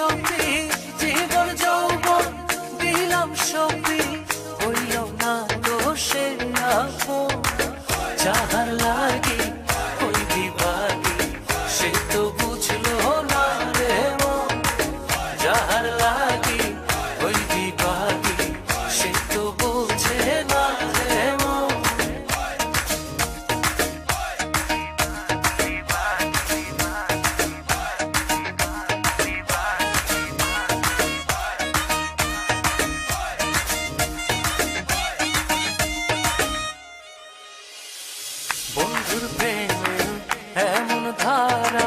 সপে জীবন যৌবন দিলাম সপে হইল না দোষের না বন্ধুর প্রেম এমন ধারা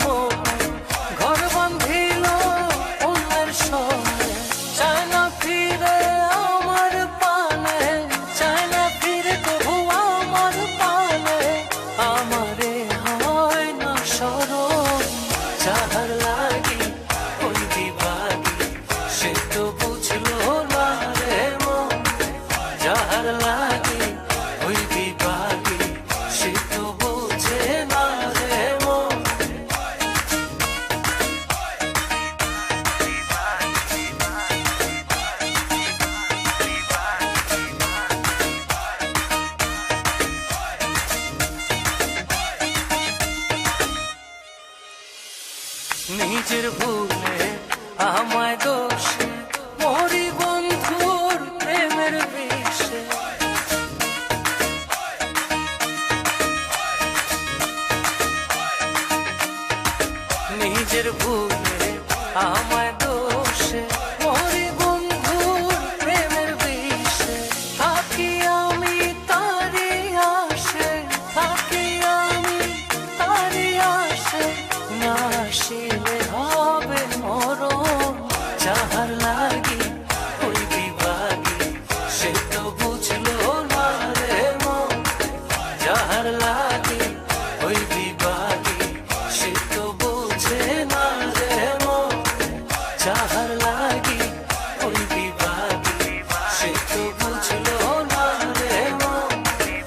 下がる নিজের ভুলে আমায় দোষ মরি বন্ধুর প্রেমের বিষে। নিজের ভুলে আমায় দোষে चाहर